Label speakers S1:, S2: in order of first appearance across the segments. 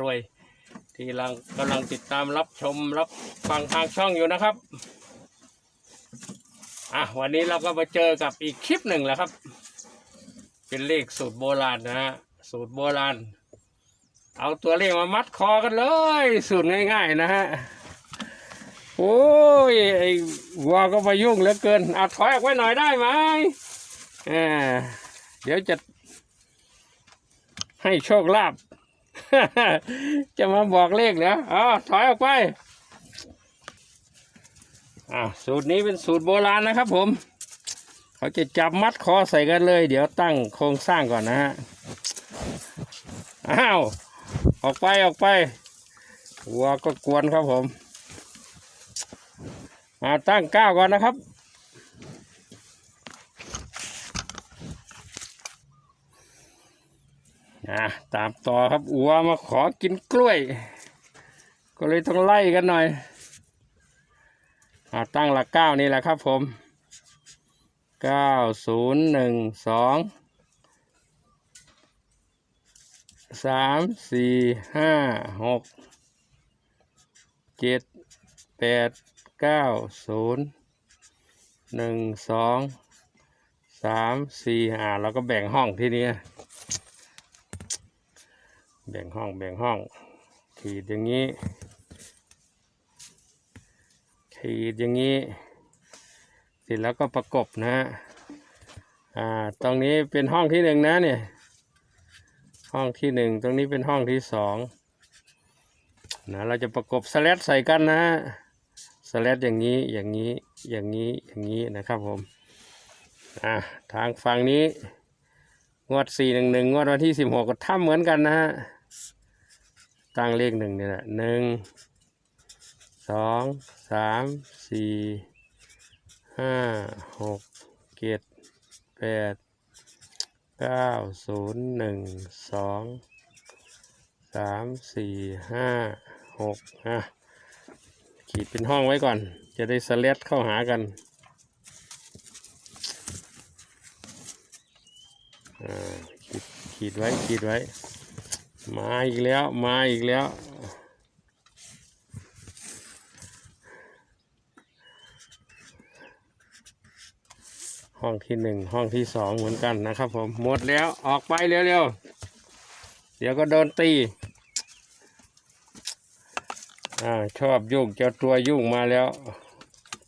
S1: รวย ที่กำลังกำลังติดตามรับชมรับฟังทางช่องอยู่นะครับอะวันนี้เราก็มาเจอกับอีกคลิปหนึ่งแล้วครับ เป็นเลขสูตรโบราณนะฮะสูตรโบราณ เอาตัวเลขมามัดคอกันเลย สูตรง่ายๆนะฮะโอ้ยไอ้วัวก็มายุ่งเหลือเกินเอาถอยออกไว้หน่อยได้ไหมอ่าเดี๋ยวจะให้โชคลาภ จะมาบอกเลขเหรออ๋อถอยออกไปอ่าสูตรนี้เป็นสูตรโบราณนะครับ ผม เขาจะจับมัดคอใส่กันเลย เดี๋ยวตั้งโครงสร้างก่อนนะฮะอ้าวออกไปออกไปวัวก็กวนครับผมมาตั้งก้าวก่อนนะครับ อะตามต่อครับอัวมาขอกินกล้วย ก็เลยต้องไล่กันหน่อยอะตั้งหลักเก้านี่แหละครับผมเก้าศูนย์หนึ่งสองสามสี่ห้าหกเจ็ดแปดเก้าศูนย์หนึ่งสองสามสี่อ่าเราก็แบ่งห้องที่นี้ แบ่งห้องแบ่งห้อง ขีดอย่างนี้ ขีดอย่างนี้ เสร็จแล้วก็ประกบนะฮะอ่าตรงนี้เป็นห้องที่หนึ่งนะเนี่ย ห้องที่หนึ่งตรงนี้เป็นห้องที่สองนะเราจะประกบสแลดใส่กันนะฮะสแลดอย่างนี้อย่างนี้อย่างนี้อย่างนี้นะครับผมอ่าทางฝั่งนี้งวดสี่หนึ่งหนึ่งงวดวันที่สิบหกก็ทำเหมือนกันนะฮะ ตั้งเลขหนึ่งเนี่ยแหละหนึ่งสองสามสี่ห้าหกเจ็ดแปดเก้าศูนย์หนึ่งสองสามสี่ห้าหกอะขีดเป็นห้องไว้ก่อน จะได้สเลดเข้าหากันอ่าขีดขีดไว้ขีดไว้ มาอีกแล้ว มาอีกแล้วห้องที่หนึ่งห้องที่สองเหมือนกันนะครับผมหมดแล้วออกไปเร็วๆ เดี๋ยวก็โดนตีอ่าชอบยุ่งเจ้าตัวยุ่งมาแล้ว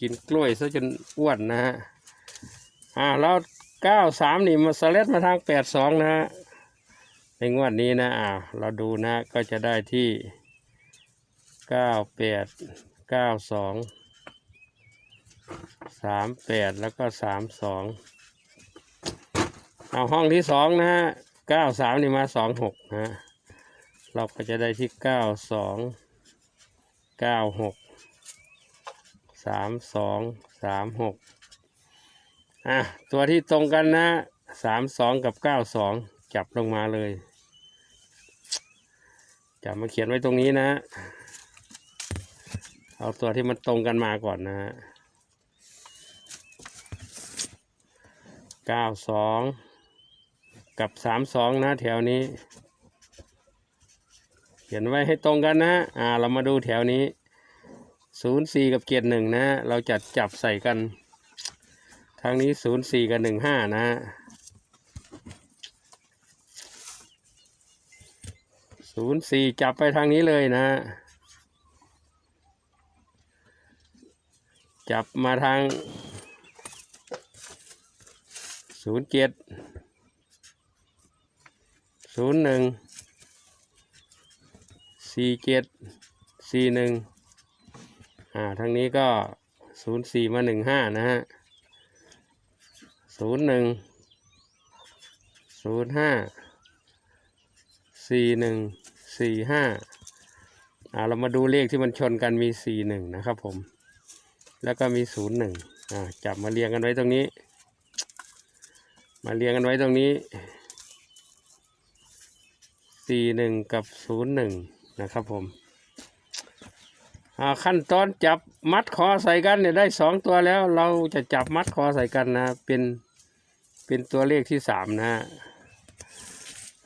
S1: กินกล้วยซะจนอ้วนนะฮะอ่าแล้วเก้าสามนี่มาสเลดมาทางแปดสองนะฮะ ในงวดนี้นะอ่าเราดูนะก็จะได้ที่เก้าแปดเก้าสองสามแปดแล้วก็สามสองเอาห้องที่สองนะฮะเก้าสามนี่มาสองหกนะ เราก็จะได้ที่เก้าสองเก้าหกสามสองสามหกอะ ตัวที่ตรงกันนะสามสองกับเก้าสองจับลงมาเลย จับมาเขียนไว้ตรงนี้นะ เอาตัวที่มันตรงกันมาก่อนนะฮะเก้าสองกับสามสองนะแถวนี้ เขียนไว้ให้ตรงกันนะอ่า เรามาดูแถวนี้ศูนย์สี่กับเกียรหนึ่งนะ เราจัดจับใส่กัน ทางนี้ศูนย์สี่กับหนึ่งห้านะ ศูนย์สี่จับไปทางนี้เลยนะ จับมาทางศูนย์เจ็ดศูนย์หนึ่งสี่เจ็ดสี่หนึ่งอ่าทางนี้ก็ศูนย์สี่มาหนึ่งห้านะฮะศูนย์หนึ่งศูนย์ห้าสี่หนึ่ง สี่ห้าอ่าเรามาดูเลขที่มันชนกันมีสี่หนึ่งนะครับผม แล้วก็มีศูนย์หนึ่งอ่าจับมาเรียงกันไว้ตรงนี้ มาเรียงกันไว้ตรงนี้สี่หนึ่งกับศูนย์หนึ่งนะครับผมอ่าขั้นตอนจับมัดคอใส่กันเนี่ยได้สองตัวแล้ว เราจะจับมัดคอใส่กันนะเป็นเป็นตัวเลขที่สามนะฮะ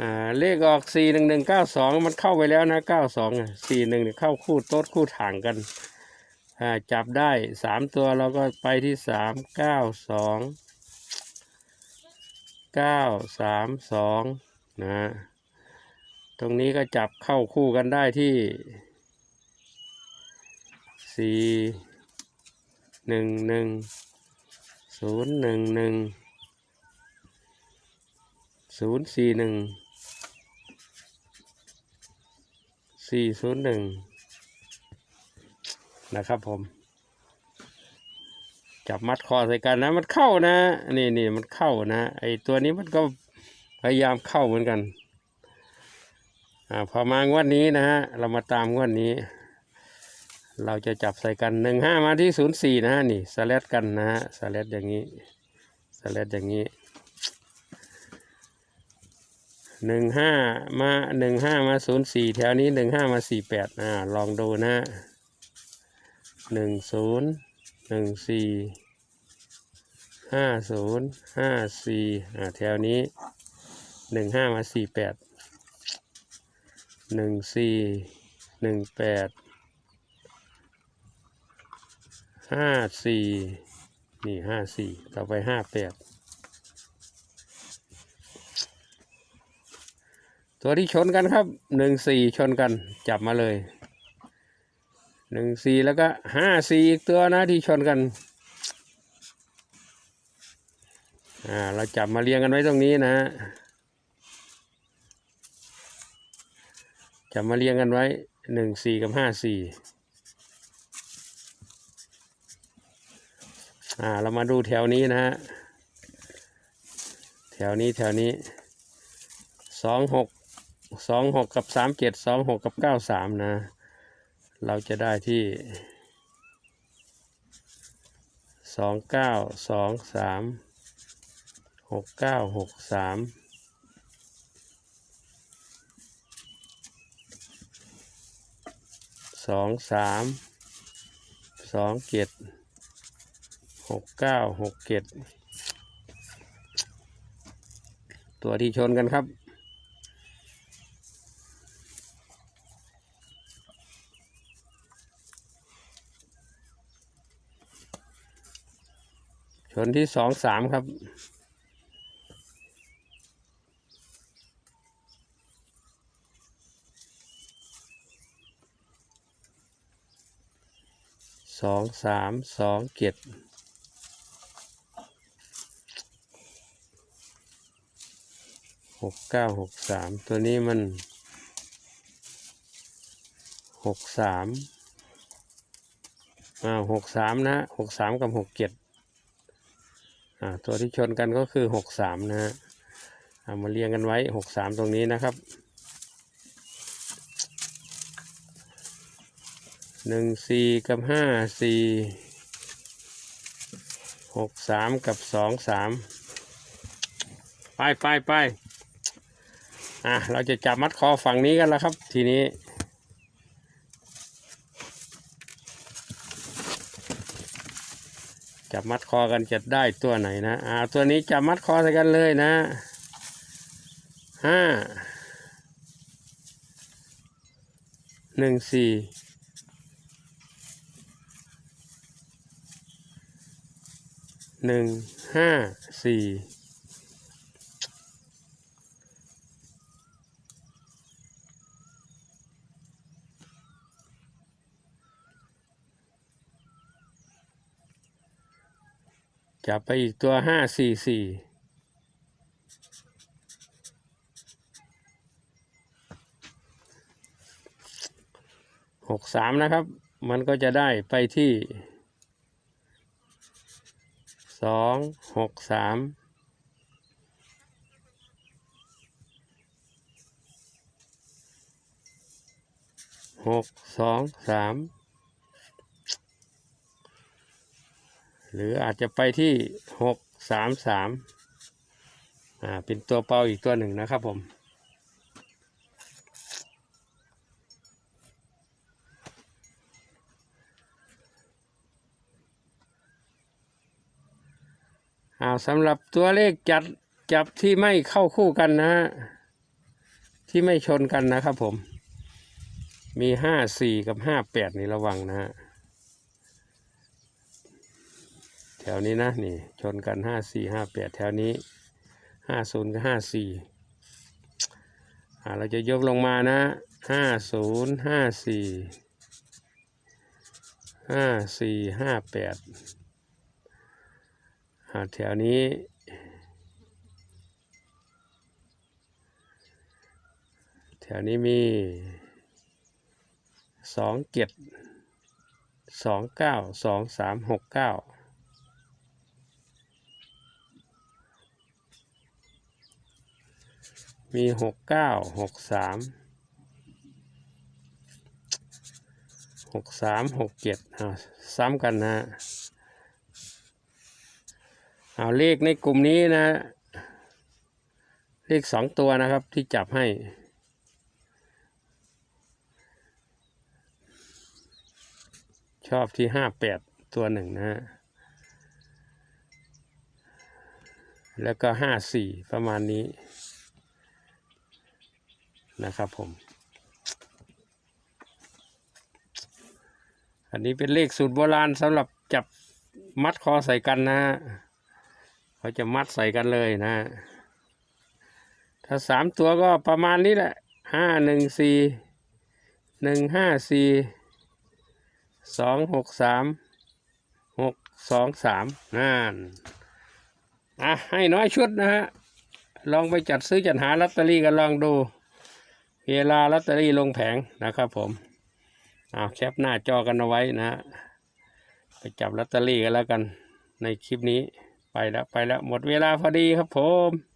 S1: อ่าเลขออกสี่หนึ่งหนึ่งเก้าสองมันเข้าไปแล้วนะเก้าสองสี่หนึ่งเข้าคู่โต๊ดคู่ถ่างกันอ่าจับได้สามตัวเราก็ไปที่สามเก้าสองเก้าสามสองนะตรงนี้ก็จับเข้าคู่กันได้ที่สี่หนึ่งหนึ่งศูนย์หนึ่งหนึ่งศูนย์สี่หนึ่ง สี่ศูนย์หนึ่งนะครับผม จับมัดคอใส่กันนะ มันเข้านะ นี่นี่มันเข้านะ ไอตัวนี้มันก็พยายามเข้าเหมือนกัน อ่า พอมางวดนี้นะฮะ เรามาตามงวดนี้ เราจะจับใส่กันหนึ่งห้ามาที่ศูนย์สี่นะฮะ นี่สแลดกันนะฮะสแลดอย่างนี้สแลดอย่างนี้ หนึ่งห้ามาหนึ่งห้ามาศูนย์สี่แถวนี้หนึ่งห้ามาสี่แปดอ่าลองดูนะหนึ่งศูนย์หนึ่งสี่ห้าศูนย์ห้าสี่อ่าแถวนี้หนึ่งห้ามาสี่แปดหนึ่งสี่หนึ่งแปดห้าสี่นี่ห้าสี่ต่อไปห้าแปด ตัวที่ชนกันครับหนึ่งสี่ชนกันจับมาเลยหนึ่งสี่แล้วก็ห้าสี่อีกตัวนะที่ชนกันอ่าเราจับมาเรียงกันไว้ตรงนี้นะฮะจับมาเรียงกันไว้หนึ่งสี่กับห้าสี่อ่าเรามาดูแถวนี้นะฮะแถวนี้แถวนี้สองหก สองหกกับสามเจ็ดสองหกกับเก้าสามนะ เราจะได้ที่สองเก้าสองสามหกเก้าหกสามสองสามสองเจ็ดหกเก้าหกเจ็ดตัวที่ชนกันครับ ชนที่สองสามครับ สองสามสองเจ็ดหกเก้าหกสามตัวนี้มันหกสามอ่าหกสามนะหกสามกับหกเจ็ด ตัวที่ชนกันก็คือหกสามนะฮะเอามาเรียงกันไว้หกสามตรงนี้นะครับหนึ่งสี่กับห้าสี่หกสามกับสองสามไปไปไปอะเราจะจับมัดคอฝั่งนี้กันแล้วครับ ทีนี้ จับมัดคอกันจะได้ตัวไหนนะอ่าตัวนี้จับมัดคอใส่กันเลยนะห้าหนึ่งสี่หนึ่งห้าสี่ จับไปอีกตัวห้าสี่สี่หกสามนะครับ มันก็จะได้ไปที่สองหกสามหกสองสาม หรืออาจจะไปที่หกสามสามอ่าเป็นตัวเปาอีกตัวหนึ่งนะครับผมอ่าสำหรับตัวเลขจัดจับที่ไม่เข้าคู่กันนะฮะที่ไม่ชนกันนะครับผม มีห้าสี่กับห้าแปดนี่ระวังนะฮะ แถวนี้นะนี่ชนกันห้าสี่ห้าแปดแถวนี้ห้าศูนย์กับห้าสี่เราจะยกลงมานะห้าศูนย์ห้าสี่ห้าสี่ห้าแปดแถวนี้แถวนี้มีสองเจ็ดสองเก้าสองสามหกเก้า มีหกเก้าหกสามหกสามหกเจ็ดเอาซ้ำกันนะเอาเลขในกลุ่มนี้นะ เลขสองตัวนะครับที่จับให้ ชอบที่ห้าแปดตัวหนึ่งนะฮะแล้วก็ห้าสี่ประมาณนี้ นะครับผม อันนี้เป็นเลขสูตรโบราณสำหรับจับมัดคอใส่กันนะฮะเขาจะมัดใส่กันเลยนะฮะถ้าสามตัวก็ประมาณนี้แหละห้าหนึ่งสี่หนึ่งห้าสี่สองหกสามหกสองสามนั่นอะให้น้อยชุดนะฮะ ลองไปจัดซื้อจัดหาลอตเตอรี่กันลองดู เวลาลอตเตอรี่ลงแผงนะครับผมเอาแคปหน้าจอกันเอาไว้นะไปจับลอตเตอรี่กันแล้วกันในคลิปนี้ไปแล้วไปแล้วหมดเวลาพอดีครับผม